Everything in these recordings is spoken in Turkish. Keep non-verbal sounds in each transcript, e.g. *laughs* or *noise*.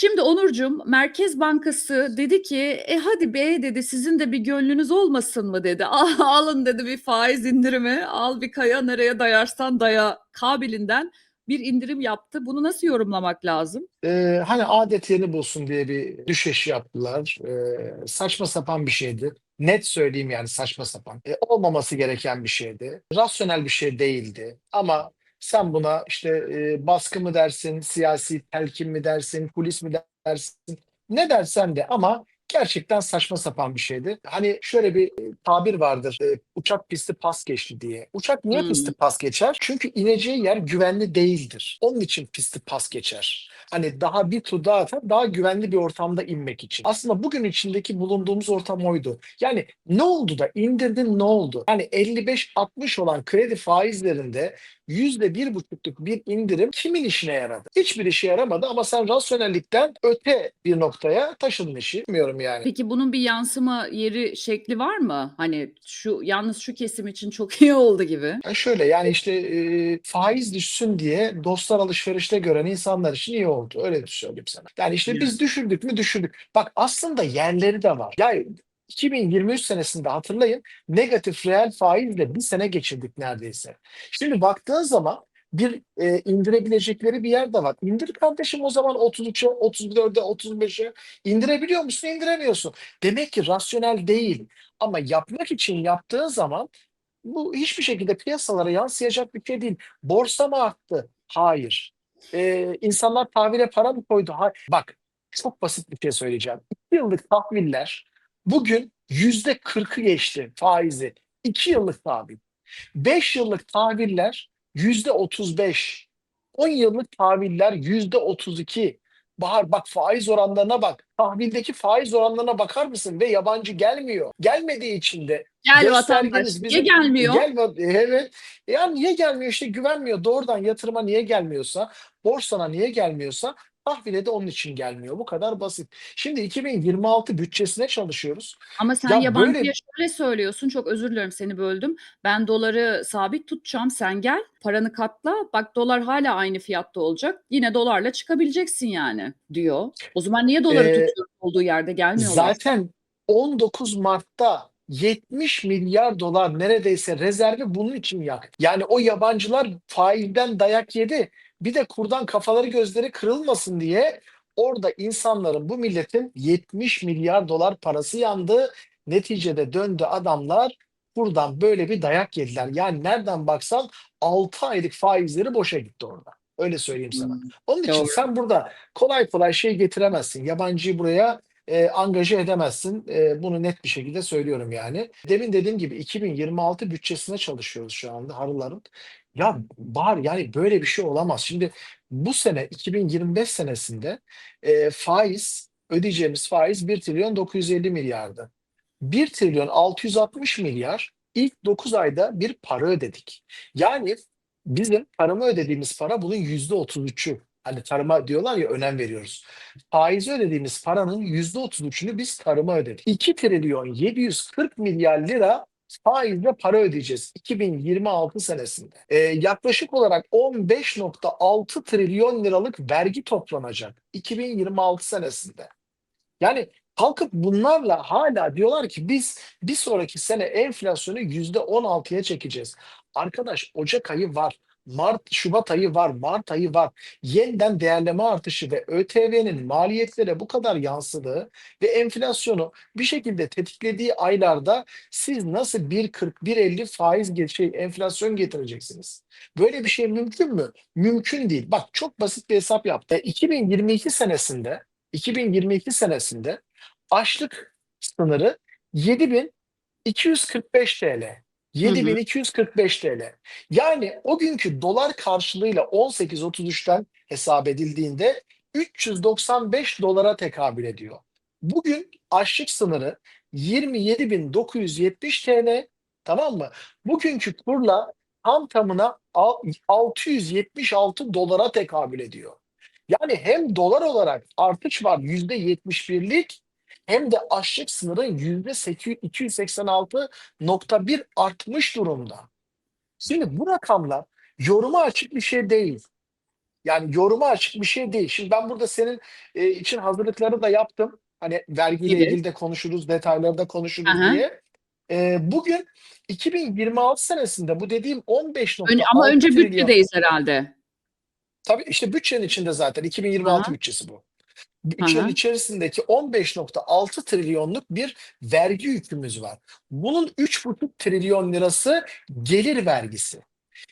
Şimdi Onurcuğum, Merkez Bankası dedi ki, "E hadi be" dedi, "sizin de bir gönlünüz olmasın mı?" dedi. *laughs* "Ah, alın" dedi, "bir faiz indirimi, al bir kaya nereye dayarsan daya" kabilinden bir indirim yaptı. Bunu nasıl yorumlamak lazım? Eee, hani adet yeni bulsun diye bir düşeş yaptılar. Eee, saçma sapan bir şeydi. Net söyleyeyim yani saçma sapan. E, olmaması gereken bir şeydi. Rasyonel bir şey değildi. Ama sen buna işte e, baskı mı dersin, siyasi telkin mi dersin, kulis mi dersin, ne dersen de ama gerçekten saçma sapan bir şeydi. Hani şöyle bir e, tabir vardır. e, uçak pisti pas geçti diye. Uçak niye Hımm. pisti pas geçer? Çünkü ineceği yer güvenli değildir. Onun için pisti pas geçer. Hani daha bir tur daha atar, daha güvenli bir ortamda inmek için. Aslında bugün içindeki bulunduğumuz ortam oydu. Yani ne oldu da indirdin ne oldu? Yani 55-60 olan kredi faizlerinde yüzde bir buçukluk bir indirim kimin işine yaradı? Hiçbir işe yaramadı ama sen rasyonellikten öte bir noktaya taşıdın işi. Bilmiyorum yani. Peki bunun bir yansıma yeri, şekli var mı? Hani şu yalnız şu kesim için çok iyi oldu gibi. Ha şöyle yani işte e, faiz düşsün diye dostlar alışverişte gören insanlar için iyi oldu. Öyle söyleyeyim sana. Yani işte Evet. biz düşürdük mü düşürdük. Bak aslında yerleri de var. Ya 2023 senesinde hatırlayın negatif reel faizle bir sene geçirdik neredeyse. Şimdi baktığın zaman bir e, indirebilecekleri bir yer de var. İndir kardeşim o zaman 33'e, 34'e, 35'e indirebiliyor musun? İndiremiyorsun. Demek ki rasyonel değil. Ama yapmak için yaptığın zaman bu hiçbir şekilde piyasalara yansıyacak bir şey değil. Borsa mı arttı? Hayır. Ee, insanlar tahvile para mı koydu? Hayır. Bak çok basit bir şey söyleyeceğim. 2 yıllık tahviller bugün yüzde 40'ı geçti faizi. 2 yıllık tahvil. 5 yıllık tahviller yüzde 35. 10 yıllık tahviller yüzde 32. Bahar bak faiz oranlarına bak. Tahvildeki faiz oranlarına bakar mısın? Ve yabancı gelmiyor. Gelmediği için de Gel vatandaş, niye gelmiyor? gel evet ya niye gelmiyor işte güvenmiyor doğrudan yatırıma niye gelmiyorsa borsana niye gelmiyorsa tahvile de onun için gelmiyor bu kadar basit. Şimdi 2026 bütçesine çalışıyoruz. Ama sen Ya yabancıya böyle şöyle söylüyorsun, çok özür dilerim seni böldüm. Ben doları sabit tutacağım, sen gel, paranı katla, bak dolar hala aynı fiyatta olacak, yine dolarla çıkabileceksin yani diyor. O zaman niye doları e, tutuyoruz olduğu yerde gelmiyorlar? zaten 19 Mart'ta 70 milyar dolar neredeyse rezervi bunun için yak. Yani o yabancılar faizden dayak yedi. Bir de kurdan kafaları gözleri kırılmasın diye orada insanların bu milletin 70 milyar dolar parası yandı. Neticede döndü adamlar buradan böyle bir dayak yediler. Yani nereden baksan 6 aylık faizleri boşa gitti orada. Öyle söyleyeyim sana. Hımm. Onun için Doğru. sen burada kolay kolay şey getiremezsin. Yabancıyı buraya e, angaje edemezsin. E, bunu net bir şekilde söylüyorum yani. Demin dediğim gibi 2026 bütçesine çalışıyoruz şu anda Harıların. Ya var yani böyle bir şey olamaz. Şimdi bu sene 2025 senesinde e, faiz ödeyeceğimiz faiz 1 trilyon 950 milyardı. 1 trilyon 660 milyar ilk 9 ayda bir para ödedik. Yani bizim tarıma ödediğimiz para bunun %33'ü. Hani tarıma diyorlar ya önem veriyoruz. Faize ödediğimiz paranın %33'ünü biz tarıma ödedik. 2 trilyon 740 milyar lira faizle para ödeyeceğiz 2026 senesinde. Ee, yaklaşık olarak 15.6 trilyon liralık vergi toplanacak 2026 senesinde. Yani kalkıp bunlarla hala diyorlar ki biz bir sonraki sene enflasyonu yüzde 16'ya çekeceğiz. Arkadaş Ocak ayı var. Mart, Şubat ayı var, Mart ayı var. Yeniden değerleme artışı ve ÖTV'nin maliyetlere bu kadar yansıdığı ve enflasyonu bir şekilde tetiklediği aylarda siz nasıl 1.40, 1.50 faiz şey enflasyon getireceksiniz? Böyle bir şey mümkün mü? Mümkün değil. Bak çok basit bir hesap yaptım. E, 2022 senesinde 2022 senesinde açlık sınırı 7245 TL. Hı hı. 7245 TL. Yani o günkü dolar karşılığıyla 18.33'ten hesap edildiğinde 395 dolara tekabül ediyor. Bugün açlık sınırı 27.970 TL. Tamam mı? Bugünkü kurla tam tamına al- 676 dolara tekabül ediyor. Yani hem dolar olarak artış var %71'lik hem de açlık sınırı %286.1 artmış durumda. Şimdi bu rakamlar yoruma açık bir şey değil. Yani yoruma açık bir şey değil. Şimdi ben burada senin e, için hazırlıkları da yaptım. Hani vergiyle Gibi. ilgili de konuşuruz, detayları da konuşuruz Aha. diye. E, bugün 2026 senesinde bu dediğim 15.6 Ön- ama önce trilyon. bütçedeyiz herhalde. Tabii işte bütçenin içinde zaten 2026 Aha. bütçesi bu. Bütçenin Aha. içerisindeki 15.6 trilyonluk bir vergi yükümüz var. Bunun 3,5 trilyon lirası gelir vergisi.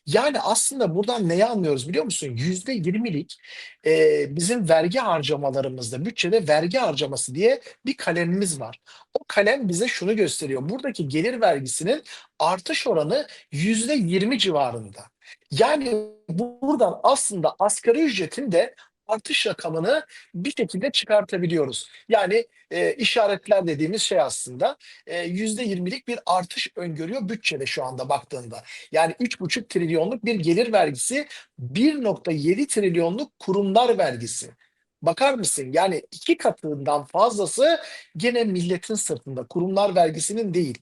Yani aslında buradan neyi anlıyoruz biliyor musun? %20'lik e, bizim vergi harcamalarımızda, bütçede vergi harcaması diye bir kalemimiz var. O kalem bize şunu gösteriyor. Buradaki gelir vergisinin artış oranı %20 civarında. Yani buradan aslında asgari ücretin de artış rakamını bir şekilde çıkartabiliyoruz. Yani e, işaretler dediğimiz şey aslında e, %20'lik bir artış öngörüyor bütçede şu anda baktığında. Yani 3,5 trilyonluk bir gelir vergisi, 1,7 trilyonluk kurumlar vergisi. Bakar mısın? Yani iki katından fazlası gene milletin sırtında. Kurumlar vergisinin değil.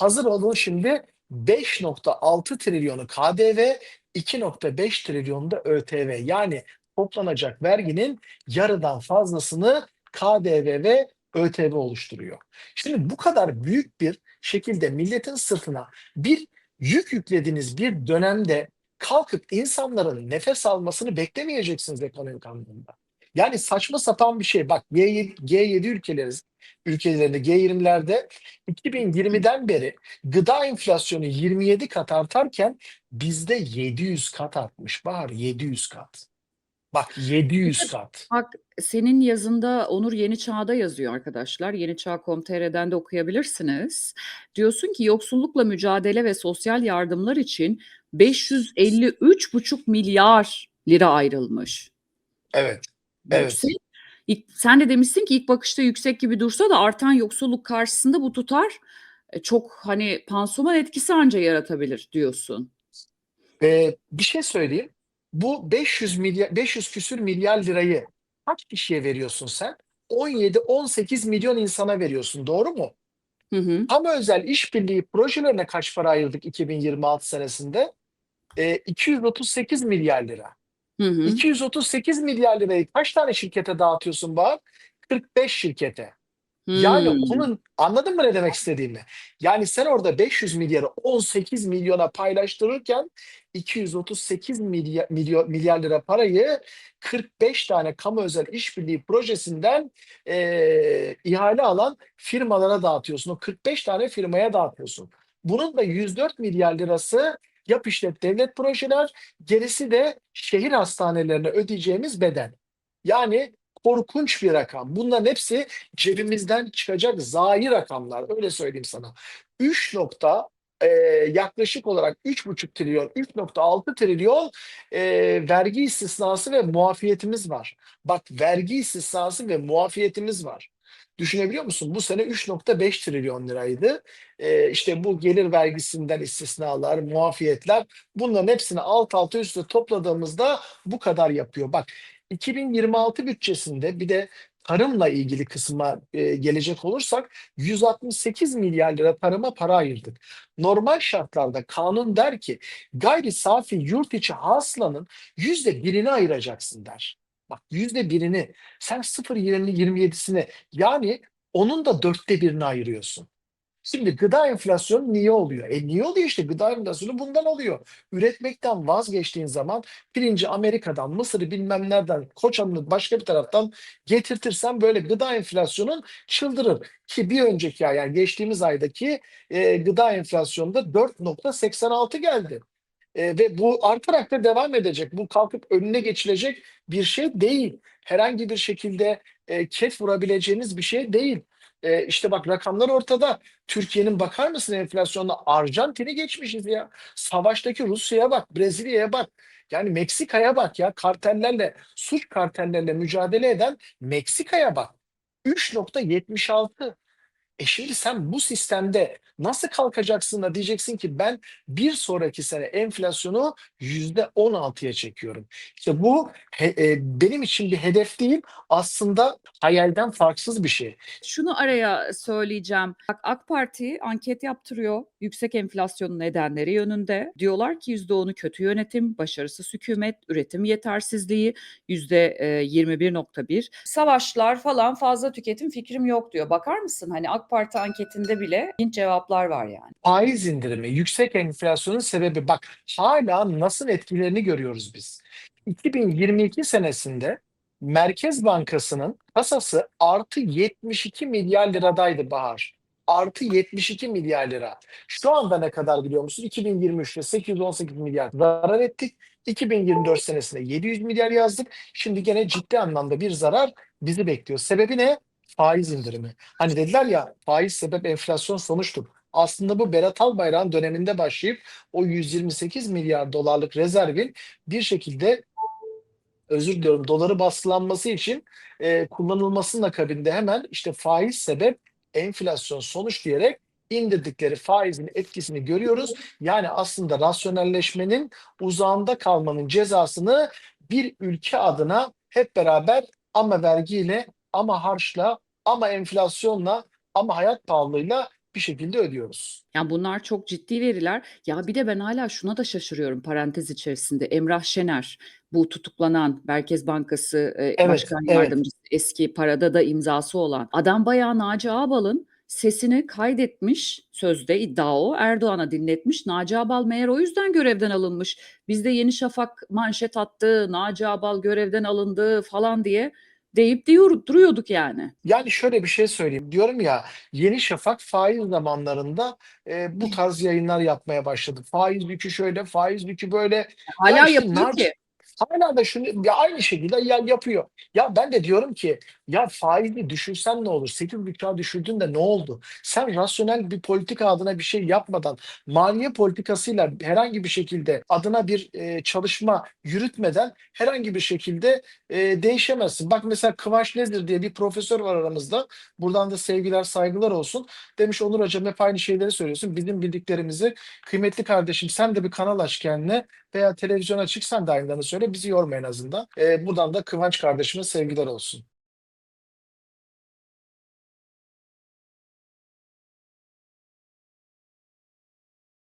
Hazır olun şimdi 5,6 trilyonu KDV, 2,5 trilyonu da ÖTV. Yani toplanacak verginin yarıdan fazlasını KDV ve ÖTV oluşturuyor. Şimdi bu kadar büyük bir şekilde milletin sırtına bir yük yüklediğiniz bir dönemde kalkıp insanların nefes almasını beklemeyeceksiniz ekonomik anlamda. Yani saçma sapan bir şey. Bak G7, G7 ülkeleri, ülkelerinde G20'lerde 2020'den beri gıda enflasyonu 27 kat artarken bizde 700 kat artmış. Bahar 700 kat. Bak 700 kat. Bak senin yazında Onur Yeni Çağ'da yazıyor arkadaşlar. Yeniçağ.com.tr'den de okuyabilirsiniz. Diyorsun ki yoksullukla mücadele ve sosyal yardımlar için 553,5 milyar lira ayrılmış. Evet. Evet. Yüksek. İlk- sen de demişsin ki ilk bakışta yüksek gibi dursa da artan yoksulluk karşısında bu tutar e, çok hani pansuman etkisi anca yaratabilir diyorsun. Ee, bir şey söyleyeyim. Bu 500 milyar 500 küsür milyar lirayı kaç kişiye veriyorsun sen? 17-18 milyon insana veriyorsun. Doğru mu? Hı hı. Ama özel işbirliği projelerine kaç para ayırdık 2026 senesinde? Ee, 238 milyar lira. Hı hı. 238 milyar lirayı kaç tane şirkete dağıtıyorsun Bahar? 45 şirkete. Yani Hmm. onun anladın mı ne demek istediğimi? Yani sen orada 500 milyarı 18 milyona paylaştırırken 238 milyar, milyar, milyar lira parayı 45 tane kamu özel işbirliği projesinden eee, ihale alan firmalara dağıtıyorsun. O 45 tane firmaya dağıtıyorsun. Bunun da 104 milyar lirası yap işlet devlet projeler, gerisi de şehir hastanelerine ödeyeceğimiz bedel. Yani korkunç bir rakam. Bunların hepsi cebimizden çıkacak zayi rakamlar. Öyle söyleyeyim sana. 3 nokta e, yaklaşık olarak 3,5 trilyon, 3,6 trilyon e, vergi istisnası ve muafiyetimiz var. Bak vergi istisnası ve muafiyetimiz var. Düşünebiliyor musun? Bu sene 3,5 trilyon liraydı. E, işte bu gelir vergisinden istisnalar, muafiyetler bunların hepsini alt alta üstte topladığımızda bu kadar yapıyor. Bak 2026 bütçesinde bir de tarımla ilgili kısma e, gelecek olursak 168 milyar lira tarıma para ayırdık. Normal şartlarda kanun der ki gayri safi yurt içi hasılanın yüzde birini ayıracaksın der. Bak yüzde birini sen 0.27'sini yani onun da dörtte birini ayırıyorsun. Şimdi gıda enflasyonu niye oluyor? E niye oluyor işte gıda enflasyonu bundan oluyor. Üretmekten vazgeçtiğin zaman pirinci Amerika'dan, Mısır'ı bilmem nereden, koçanını başka bir taraftan getirtirsen böyle gıda enflasyonun çıldırır. Ki bir önceki ay yani geçtiğimiz aydaki e, gıda enflasyonunda 4.86 geldi. E, ve bu artarak da devam edecek. Bu kalkıp önüne geçilecek bir şey değil. Herhangi bir şekilde e, ket vurabileceğiniz bir şey değil. E, işte bak rakamlar ortada. Türkiye'nin bakar mısın enflasyonda Arjantin'i geçmişiz ya. Savaştaki Rusya'ya bak, Brezilya'ya bak. Yani Meksika'ya bak ya kartellerle, suç kartellerle mücadele eden Meksika'ya bak. 3.76. E şimdi sen bu sistemde nasıl kalkacaksın da diyeceksin ki ben bir sonraki sene enflasyonu %16'ya çekiyorum. İşte bu e, benim için bir hedef değil aslında hayalden farksız bir şey. Şunu araya söyleyeceğim. Bak AK Parti anket yaptırıyor. Yüksek enflasyonun nedenleri yönünde. Diyorlar ki %10'u kötü yönetim, başarısız hükümet, üretim yetersizliği %21.1. Savaşlar falan fazla tüketim fikrim yok diyor. Bakar mısın? Hani AK Parti anketinde bile ilginç cevaplar var yani. Faiz indirimi, yüksek enflasyonun sebebi bak hala nasıl etkilerini görüyoruz biz. 2022 senesinde Merkez Bankası'nın kasası artı 72 milyar liradaydı Bahar. Artı 72 milyar lira. Şu anda ne kadar biliyor musun? 2023'te 818 milyar zarar ettik. 2024 senesinde 700 milyar yazdık. Şimdi gene ciddi anlamda bir zarar bizi bekliyor. Sebebi ne? Faiz indirimi. Hani dediler ya faiz sebep enflasyon sonuçtur. Aslında bu Berat Albayrak'ın döneminde başlayıp o 128 milyar dolarlık rezervin bir şekilde özür diliyorum doları baskılanması için e, kullanılmasının akabinde hemen işte faiz sebep enflasyon sonuç diyerek indirdikleri faizin etkisini görüyoruz. Yani aslında rasyonelleşmenin uzağında kalmanın cezasını bir ülke adına hep beraber ama vergiyle ama harçla ama enflasyonla ama hayat pahalılığıyla bir şekilde ödüyoruz. Yani bunlar çok ciddi veriler. Ya bir de ben hala şuna da şaşırıyorum parantez içerisinde. Emrah Şener bu tutuklanan Merkez Bankası e, Evet, Başkan evet. Yardımcısı eski parada da imzası olan adam bayağı Naci Ağbal'ın sesini kaydetmiş sözde iddia o Erdoğan'a dinletmiş. Naci Ağbal meğer o yüzden görevden alınmış. Bizde Yeni Şafak manşet attı, Naci Ağbal görevden alındı falan diye deyip diyor, duruyorduk yani. Yani şöyle bir şey söyleyeyim. Diyorum ya Yeni Şafak faiz zamanlarında e, bu tarz yayınlar yapmaya başladı. Faiz yükü şöyle, faiz yükü böyle. Hala işte yapıyor Naci- ki. Hala da şunu ya aynı şekilde ya yapıyor. Ya ben de diyorum ki ya faizi düşürsen ne olur? 8,5'a düşürdün de ne oldu? Sen rasyonel bir politika adına bir şey yapmadan maliye politikasıyla herhangi bir şekilde adına bir e, çalışma yürütmeden herhangi bir şekilde e, değişemezsin. Bak mesela Kıvanç Nezir diye bir profesör var aramızda. Buradan da sevgiler saygılar olsun. Demiş Onur Hocam hep aynı şeyleri söylüyorsun. Bizim bildiklerimizi kıymetli kardeşim sen de bir kanal aç kendine veya televizyona çıksan da aynılarını söyle bizi yorma en azından. Ee, buradan da Kıvanç kardeşime sevgiler olsun.